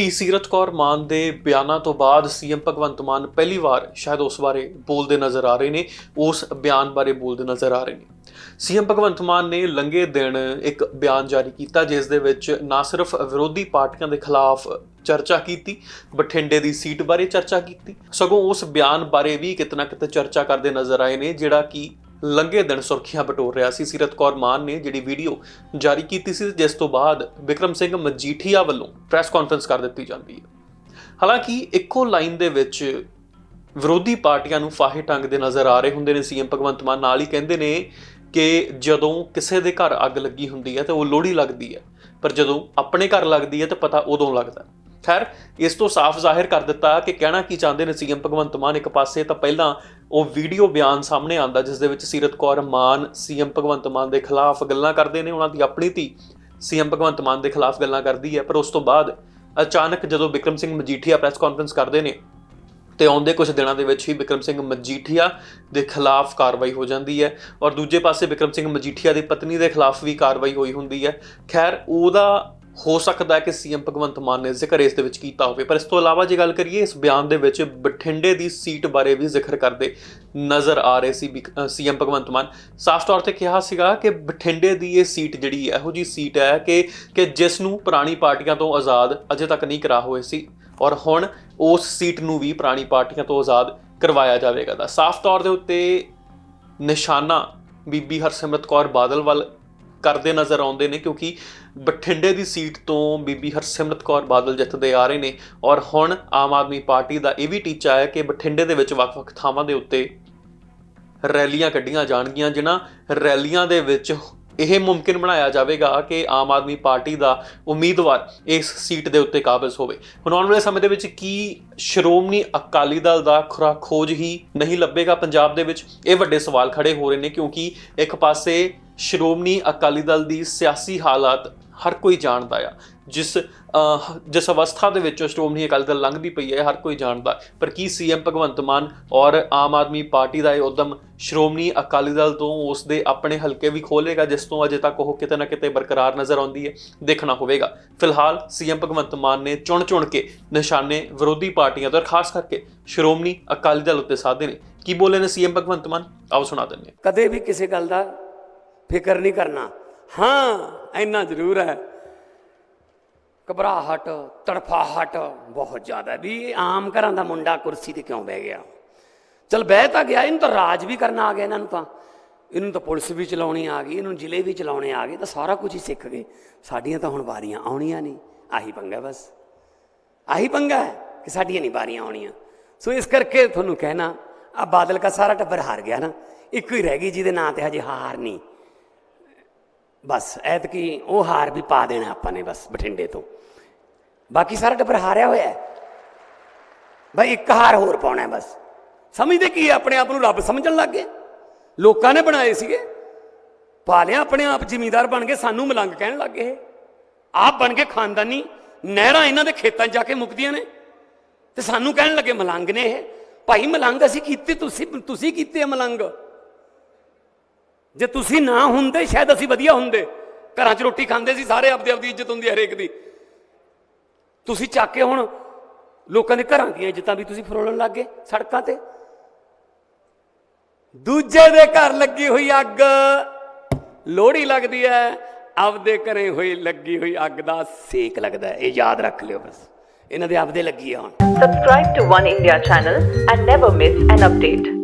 ਧੀ ਸੀਰਤ ਕੌਰ ਮਾਨ ਦੇ ਬਿਆਨਾਂ ਤੋਂ ਬਾਅਦ ਸੀਐਮ ਭਗਵੰਤ ਮਾਨ ਪਹਿਲੀ ਵਾਰ ਸ਼ਾਇਦ ਉਸ ਬਾਰੇ ਬੋਲਦੇ ਨਜ਼ਰ ਆ ਰਹੇ ਨੇ, ਉਸ ਬਿਆਨ ਬਾਰੇ ਬੋਲਦੇ ਨਜ਼ਰ ਆ ਰਹੇ ਨੇ। ਸੀਐਮ ਭਗਵੰਤ ਮਾਨ ਨੇ ਲੰਗੇ ਦਿਨ ਇੱਕ ਬਿਆਨ ਜਾਰੀ ਕੀਤਾ, ਜਿਸ ਦੇ ਵਿੱਚ ਨਾ ਸਿਰਫ ਵਿਰੋਧੀ ਪਾਰਟੀਆਂ ਦੇ ਖਿਲਾਫ ਚਰਚਾ ਕੀਤੀ, ਬਠਿੰਡੇ ਦੀ ਸੀਟ ਬਾਰੇ ਚਰਚਾ ਕੀਤੀ। ਸਗੋਂ ਉਸ ਬਿਆਨ ਬਾਰੇ ਵੀ ਕਿਤਨਾ ਕਿਤੇ ਚਰਚਾ ਕਰਦੇ ਨਜ਼ਰ ਆਏ ਨੇ, ਜਿਹੜਾ ਕਿ ਲੰਗੇ ਦਿਨ ਸੁਰਖੀਆਂ ਬਟੋਰ ਰਿਹਾ ਸੀ। ਸੀਰਤ ਕੌਰ ਮਾਨ ਨੇ ਜਿਹੜੀ ਵੀਡੀਓ ਜਾਰੀ ਕੀਤੀ ਸੀ, ਜਿਸ ਤੋਂ ਬਾਅਦ ਵਿਕਰਮ ਸਿੰਘ ਮਜੀਠੀਆ ਵੱਲੋਂ ਪ੍ਰੈਸ ਕਾਨਫਰੰਸ ਕਰ ਦਿੱਤੀ ਜਾਂਦੀ ਹੈ। ਹਾਲਾਂਕਿ ਇੱਕੋ ਲਾਈਨ ਦੇ ਵਿੱਚ ਵਿਰੋਧੀ ਪਾਰਟੀਆਂ ਨੂੰ ਫਾਹੇ ਟੰਗ ਦੇ ਨਜ਼ਰ ਆ ਰਹੇ ਹੁੰਦੇ ਨੇ। ਸੀਐਮ ਭਗਵੰਤ ਮਾਨ ਨਾਲ ਹੀ ਕਹਿੰਦੇ ਨੇ ਕਿ ਜਦੋਂ ਕਿਸੇ ਦੇ ਘਰ ਅੱਗ ਲੱਗੀ ਹੁੰਦੀ ਹੈ ਤਾਂ ਉਹ ਲੋਹੜੀ ਲੱਗਦੀ ਹੈ, ਪਰ ਜਦੋਂ ਆਪਣੇ ਘਰ ਲੱਗਦੀ ਹੈ ਤਾਂ ਪਤਾ ਉਦੋਂ ਲੱਗਦਾ ਹੈ। ਖੈਰ, ਇਸ ਤੋਂ ਸਾਫ਼ ਜ਼ਾਹਿਰ ਕਰ ਦਿੱਤਾ ਕਿ ਕਹਿਣਾ ਕੀ ਚਾਹੁੰਦੇ ਨੇ ਸੀਐਮ ਭਗਵੰਤ ਮਾਨ ਇੱਕ ਪਾਸੇ ਤਾਂ ਪਹਿਲਾਂ ਉਹ ਵੀਡੀਓ ਬਿਆਨ ਸਾਹਮਣੇ ਆਂਦਾ ਜਿਸ ਦੇ ਵਿੱਚ ਸੀਰਤ ਕੌਰ, ਮਾਨ, ਸੀਐਮ ਭਗਵੰਤ ਮਾਨ ਦੇ ਖਿਲਾਫ ਗੱਲਾਂ ਕਰਦੇ ਨੇ। ਉਹਨਾਂ ਦੀ ਆਪਣੀ ਧੀ ਸੀਐਮ ਭਗਵੰਤ ਮਾਨ ਦੇ ਖਿਲਾਫ ਗੱਲਾਂ ਕਰਦੀ ਹੈ। ਪਰ ਉਸ ਤੋਂ ਬਾਅਦ ਅਚਾਨਕ ਜਦੋਂ ਵਿਕਰਮ ਸਿੰਘ ਮਜੀਠੀਆ ਪ੍ਰੈਸ ਕਾਨਫਰੰਸ ਕਰਦੇ ਨੇ, ਤੇ ਆਉਂਦੇ ਕੁਝ ਦਿਨਾਂ ਦੇ ਵਿੱਚ ਹੀ ਵਿਕਰਮ ਸਿੰਘ ਮਜੀਠੀਆ ਦੇ ਖਿਲਾਫ ਕਾਰਵਾਈ ਹੋ ਜਾਂਦੀ ਹੈ ਔਰ ਦੂਜੇ ਪਾਸੇ ਵਿਕਰਮ ਸਿੰਘ ਮਜੀਠੀਆ ਦੀ ਪਤਨੀ ਦੇ ਖਿਲਾਫ ਵੀ ਕਾਰਵਾਈ ਹੋਈ ਹੁੰਦੀ ਹੈ। ਖੈਰ, ਉਹਦਾ ਹੋ ਸਕਦਾ ਹੈ ਕਿ ਸੀਐਮ ਭਗਵੰਤ ਮਾਨ ਨੇ ਜ਼ਿਕਰ ਇਸ ਦੇ ਵਿੱਚ ਕੀਤਾ ਹੋਵੇ। ਪਰ ਇਸ ਤੋਂ ਇਲਾਵਾ ਜੇ ਗੱਲ ਕਰੀਏ, ਇਸ ਬਿਆਨ ਦੇ ਵਿੱਚ ਬਠਿੰਡੇ ਦੀ ਸੀਟ ਬਾਰੇ ਵੀ ਜ਼ਿਕਰ ਕਰਦੇ ਨਜ਼ਰ ਆ ਰਹੇ ਸੀ ਸੀਐਮ ਭਗਵੰਤ ਮਾਨ। ਸਾਫ਼ ਤੌਰ ਤੇ ਕਿਹਾ ਸੀਗਾ ਕਿ ਬਠਿੰਡੇ ਦੀ ਇਹ ਸੀਟ ਜਿਹੜੀ ਇਹੋ ਜੀ ਸੀਟ ਹੈ ਕਿ ਕਿ ਜਿਸ ਨੂੰ ਪੁਰਾਣੀ ਪਾਰਟੀਆਂ ਤੋਂ ਆਜ਼ਾਦ ਅਜੇ ਤੱਕ ਨਹੀਂ ਕਰਾ ਹੋਏ ਸੀ ਔਰ ਹੁਣ ਉਸ ਸੀਟ ਨੂੰ ਵੀ ਪੁਰਾਣੀ ਪਾਰਟੀਆਂ ਤੋਂ ਆਜ਼ਾਦ ਕਰਵਾਇਆ ਜਾਵੇਗਾ। ਦਾ ਸਾਫ਼ ਤੌਰ ਦੇ ਉੱਤੇ ਨਿਸ਼ਾਨਾ ਬੀਬੀ ਹਰਸਿਮਰਤ ਕੌਰ ਬਾਦਲ ਵੱਲ ਕਰਦੇ ਨਜ਼ਰ ਆਉਂਦੇ ਨੇ ਕਿਉਂਕਿ ਬਠਿੰਡੇ ਦੀ ਸੀਟ ਤੋਂ ਬੀਬੀ ਹਰਸਿਮਰਤ ਕੌਰ ਬਾਦਲ ਜਿੱਤਦੇ ਆ ਰਹੇ ਨੇ ਔਰ ਹੁਣ ਆਮ ਆਦਮੀ ਪਾਰਟੀ ਦਾ ਇਹ ਵੀ ਟੀਚਾ ਹੈ ਕਿ ਬਠਿੰਡੇ ਦੇ ਵਿੱਚ ਵੱਖ-ਵੱਖ ਥਾਵਾਂ ਦੇ ਉੱਤੇ ਰੈਲੀਆਂ ਕੱਢੀਆਂ ਜਾਣਗੀਆਂ, ਜਿਨ੍ਹਾਂ ਰੈਲੀਆਂ ਦੇ ਵਿੱਚ ਇਹ ਮੁਮਕਿਨ ਬਣਾਇਆ ਜਾਵੇਗਾ ਕਿ ਆਮ ਆਦਮੀ ਪਾਰਟੀ ਦਾ ਉਮੀਦਵਾਰ ਇਸ ਸੀਟ ਦੇ ਉੱਤੇ ਕਾਬਜ਼ ਹੋਵੇ। ਹੁਣ ਆਉਣ ਵਾਲੇ ਸਮੇਂ ਦੇ ਵਿੱਚ ਕੀ ਸ਼੍ਰੋਮਣੀ ਅਕਾਲੀ ਦਲ ਦਾ ਖੁਰਾ ਖੋਜ ਹੀ ਨਹੀਂ ਲੱਭੇਗਾ ਪੰਜਾਬ ਦੇ ਵਿੱਚ? ਇਹ ਵੱਡੇ ਸਵਾਲ ਖੜੇ ਹੋ ਰਹੇ ਨੇ ਕਿਉਂਕਿ ਇੱਕ ਪਾਸੇ ਸ਼੍ਰੋਮਣੀ ਅਕਾਲੀ ਦਲ ਦੀ ਸਿਆਸੀ ਹਾਲਾਤ ਹਰ ਕੋਈ ਜਾਣਦਾ ਆ। ਜਿਸ ਜਿਸ ਅਵਸਥਾ ਦੇ ਵਿੱਚ ਸ਼੍ਰੋਮਣੀ ਅਕਾਲੀ ਦਲ ਲੰਘਦੀ ਪਈ ਹੈ, ਹਰ ਕੋਈ ਜਾਣਦਾ। ਪਰ ਕੀ ਸੀਐਮ ਭਗਵੰਤ ਮਾਨ ਔਰ ਆਮ ਆਦਮੀ ਪਾਰਟੀ ਦਾ ਇਹ ਉਦਮ ਸ਼੍ਰੋਮਣੀ ਅਕਾਲੀ ਦਲ ਤੋਂ ਉਸ ਦੇ ਆਪਣੇ ਹਲਕੇ ਵੀ ਖੋਲੇਗਾ ਜਿਸ ਤੋਂ ਅਜੇ ਤੱਕ ਉਹ ਕਿਤੇ ਨਾ ਕਿਤੇ ਬਰਕਰਾਰ ਨਜ਼ਰ ਆਉਂਦੀ ਹੈ, ਦੇਖਣਾ ਹੋਵੇਗਾ। ਫਿਲਹਾਲ ਸੀਐਮ ਭਗਵੰਤ ਮਾਨ ਨੇ ਚੁਣ-ਚੁਣ ਕੇ ਨਿਸ਼ਾਨੇ ਵਿਰੋਧੀ ਪਾਰਟੀਆਂ ਤੋਂ ਔਰ ਖਾਸ ਕਰਕੇ ਸ਼੍ਰੋਮਣੀ ਅਕਾਲੀ ਦਲ ਉੱਤੇ ਸਾਧੇ ਨੇ। ਕੀ ਬੋਲੇ ਨੇ ਸੀਐਮ ਭਗਵੰਤ ਮਾਨ? ਆਓ ਸੁਣਾ ਦਿੰਦੇ ਕਦੇ ਵੀ ਕਿਸੇ ਗੱਲ ਦਾ ਫਿਕਰ ਨਹੀਂ ਕਰਨਾ। ਹਾਂ, ਇੰਨਾ ਜ਼ਰੂਰ ਹੈ। ਘਬਰਾਹਟ, ਤੜਫਾਹਟ ਬਹੁਤ ਜ਼ਿਆਦਾ ਵੀ ਇਹ ਆਮ ਘਰਾਂ ਦਾ ਮੁੰਡਾ ਕੁਰਸੀ ਤੇ ਕਿਉਂ ਬਹਿ ਗਿਆ? ਚਲ ਬਹਿ ਤਾਂ ਗਿਆ, ਇਹਨੂੰ ਤਾਂ ਰਾਜ ਵੀ ਕਰਨਾ ਆ ਗਿਆ ਇਹਨਾਂ ਨੂੰ ਤਾਂ। ਇਹਨੂੰ ਤਾਂ ਪੁਲਿਸ ਵੀ ਚਲਾਉਣੀ ਆ ਗਈ, ਇਹਨੂੰ ਜ਼ਿਲ੍ਹੇ ਵੀ ਚਲਾਉਣੇ ਆ ਗਏ, ਤਾਂ ਸਾਰਾ ਕੁਝ ਹੀ ਸਿੱਖ ਗਏ। ਸਾਡੀਆਂ ਤਾਂ ਹੁਣ ਵਾਰੀਆਂ ਆਉਣੀਆਂ ਨਹੀਂ, ਆਹੀ ਪੰਗਾ ਬਸ। ਆਹੀ ਪੰਗਾ ਹੈ ਕਿ ਸਾਡੀਆਂ ਨਹੀਂ ਵਾਰੀਆਂ ਆਉਣੀਆਂ। ਸੋ ਇਸ ਕਰਕੇ ਤੁਹਾਨੂੰ ਕਹਿਣਾ ਆ ਬਾਦਲ ਦਾ ਸਾਰਾ ਟੱਬਰ ਹਾਰ ਗਿਆ ਨਾ। ਇੱਕੋ ਹੀ ਰਹਿ ਗਈ ਜਿਹਦੇ ਨਾਂ ਤੇ ਹਜੇ ਹਾਰ ਨਹੀਂ। ਬਸ, ਐਤਕੀ ਉਹ ਹਾਰ ਵੀ ਪਾ ਦੇਣਾ ਆਪਾਂ ਨੇ ਬਸ ਬਠਿੰਡੇ ਤੋਂ। ਬਾਕੀ ਸਾਰਾ ਟੱਬਰ ਹਾਰਿਆ ਹੋਇਆ ਹੈ। ਭਾਈ ਇੱਕ ਹਾਰ ਹੋਰ ਪਾਉਣਾ ਬਸ। ਸਮਝਦੇ ਕੀ ਆਪਣੇ ਆਪ ਨੂੰ ਰੱਬ ਸਮਝਣ ਲੱਗ ਗਏ? ਲੋਕਾਂ ਨੇ ਬਣਾਏ ਸੀਗੇ। ਪਾ ਲਿਆ ਆਪਣੇ ਆਪ, ਜ਼ਿਮੀਦਾਰ ਬਣ ਕੇ ਸਾਨੂੰ ਮਲੰਗ ਕਹਿਣ ਲੱਗ ਗਏ ਇਹ। ਆਪ ਬਣ ਕੇ ਖਾਨਦਾਨੀ ਨਹਿਰਾਂ ਇਹਨਾਂ ਦੇ ਖੇਤਾਂ 'ਚ ਜਾ ਕੇ ਮੁੱਕਦੀਆਂ ਨੇ। ਤੇ ਸਾਨੂੰ ਕਹਿਣ ਲੱਗੇ ਮਲੰਗ ਨੇ ਇਹ। ਭਾਈ ਮਲੰਗ ਅਸੀਂ ਕੀਤੇ, ਤੁਸੀਂ ਤੁਸੀਂ ਕੀਤੇ ਆ ਮਲੰਗ? ਜੇ ਤੁਸੀਂ ਨਾ ਹੁੰਦੇ, ਸ਼ਾਇਦ ਅਸੀਂ ਵਧੀਆ ਹੁੰਦੇ। ਘਰਾਂ 'ਚ ਰੋਟੀ ਖਾਂਦੇ ਸੀ, ਸਾਰੇ ਆਪਦੇ ਆਪਦੀ ਇੱਜ਼ਤ ਹੁੰਦੀ ਹਰੇਕ ਦੀ। ਤੁਸੀਂ ਚੱਕ ਕੇ ਹੁਣ ਲੋਕਾਂ ਦੇ ਘਰਾਂ ਦੀਆਂ ਇੱਜ਼ਤਾਂ ਵੀ ਤੁਸੀਂ ਫਰੋਲਣ ਲੱਗ ਗਏ ਸੜਕਾਂ ਤੇ। ਦੂਜੇ ਦੇ ਘਰ ਲੱਗੀ ਹੋਈ ਅੱਗ, ਲੋਹੜੀ ਲੱਗਦੀ ਹੈ ਆਪਦੇ ਘਰੇ ਹੋਈ ਲੱਗੀ ਹੋਈ ਅੱਗ ਦਾ ਸੇਕ ਲੱਗਦਾ ਹੈ ਇਹ ਯਾਦ ਰੱਖ ਲਿਓ ਬਸ। ਇਹਨਾਂ ਦੇ ਆਪਦੇ ਲੱਗੀ ਆ ਹੁਣ। Subscribe to one India channel and never miss an update.